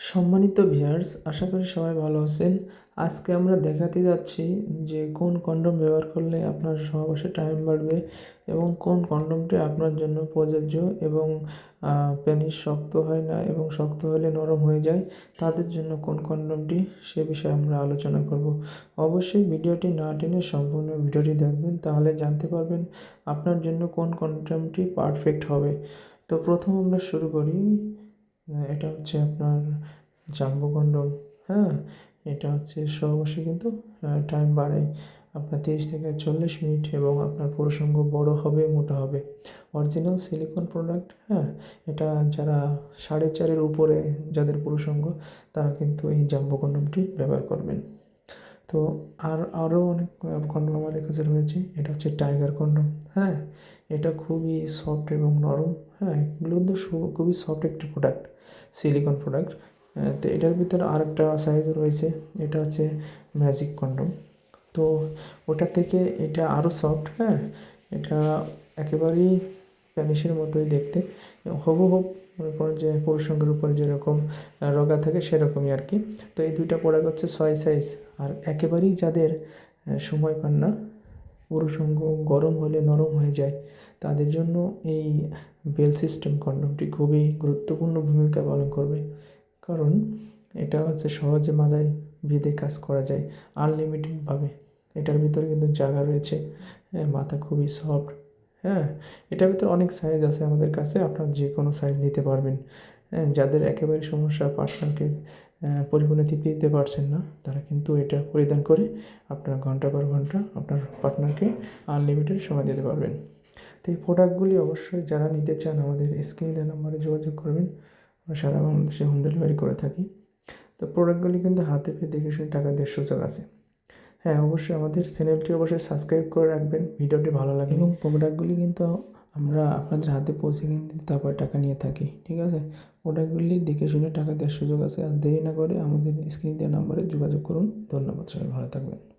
সম্মানিত ভিউয়ার্স আশা করি সবাই ভালো আছেন। আজকে আমরা দেখাতে যাচ্ছি যে কোন কন্ডম ব্যবহার করলে আপনার সহবাসে টাইম বাড়বে এবং কোন কন্ডমটি আপনার জন্য প্রযোজ্য এবং পেনিস শক্ত হয় না এবং শক্ত হলে নরম হয়ে যায়, তাদের জন্য কোন কন্ডমটি সে বিষয়ে আমরা আলোচনা করব। অবশ্যই ভিডিওটি না টেনে সম্পূর্ণ ভিডিওটি দেখবেন, তাহলে জানতে পারবেন আপনার জন্য কোন কন্ডমটি পারফেক্ট হবে। তো প্রথম আমরা শুরু করি। এটা হচ্ছে আপনার জাম্বুকন্ডম হ্যাঁ? এটা হচ্ছে সহবাসে কিন্তু টাইম বাড়ে আপনার তিরিশ থেকে চল্লিশ মিনিট এবং আপনার প্রসঙ্গ বড় হবে, মোটা হবে। অরিজিনাল সিলিকন প্রোডাক্ট হ্যাঁ এটা যারা সাড়ে চারের উপরে যাদের প্রসঙ্গ তারা কিন্তু এই জাম্বো কন্ডমটি ব্যবহার করবেন। তো আর আরও অনেক কন্ডম আমাদের কাছে রয়েছে। এটা হচ্ছে টাইগার কন্ডম হ্যাঁ? এটা খুবই সফট এবং নরম হ্যাঁ? এগুলো কিন্তু খুবই সফট একটি প্রোডাক্ট সিলিকন প্রোডাক্ট তো এটার ভিতরে আরেকটা সাইজ রয়েছে, এটা হচ্ছে ম্যাজিক কন্ডম। তো ওটা থেকে এটা আরও সফট হ্যাঁ? এটা একেবারেই প্যানিসের মতোই দেখতে। হবু মনে করেন যে পুরুষঙ্গের উপরে যেরকম রোগা থাকে সেরকমই আর কি। তো এই দুইটা প্রোডাক্ট হচ্ছে ছয় সাইজ আর একেবারেই যাদের সময় পান না, পুরুষঙ্গ গরম হলে নরম হয়ে যায়, তাদের জন্য এই বেল সিস্টেম কন্ডমটি খুবই গুরুত্বপূর্ণ ভূমিকা পালন করবে। কারণ এটা হচ্ছে সহজে মাজায় বেঁধে কাজ করা যায় আনলিমিটেডভাবে এটার ভিতরে কিন্তু জায়গা রয়েছে মাথা খুবই সফট হ্যাঁ এটার ভিতরে অনেক সাইজ আছে আমাদের কাছে, আপনার যে কোনো সাইজ নিতে পারবেন। হ্যাঁ যাদের একেবারে সমস্যা পার্টনারকে পরিপূর্ণ তৃপ্তি দিতে পারছেন না, তারা কিন্তু এটা পরিধান করে আপনার ঘণ্টা পর ঘণ্টা আপনার পার্টনারকে আনলিমিটেড সময় দিতে পারবেন। তো এই প্রোডাক্টগুলি অবশ্যই যারা নিতে চান আমাদের স্ক্রিনে নাম্বারে যোগাযোগ করবেন। আমরা সারা বাংলাদেশে হোম ডেলিভারি করে থাকি। তো প্রোডাক্টগুলি কিন্তু হাতে পেয়ে দেখে শুনে টাকা দেওয়ার সুযোগ আছে হ্যাঁ অবশ্যই আমাদের চ্যানেলটি অবশ্যই সাবস্ক্রাইব করে রাখবেন। ভিডিওটি ভালো লাগে এবং প্রোডাক্টগুলি কিন্তু আমরা আপনাদের হাতে পৌঁছে কিন্তু তারপর টাকা নিয়ে থাকি, ঠিক আছে? প্রোডাক্টগুলি দেখে শুনে টাকা দেওয়ার সুযোগ আছে। আর দেরি না করে আমাদের স্ক্রিন দেওয়া নাম্বারে যোগাযোগ করুন। ধন্যবাদ সবাই, ভালো থাকবেন।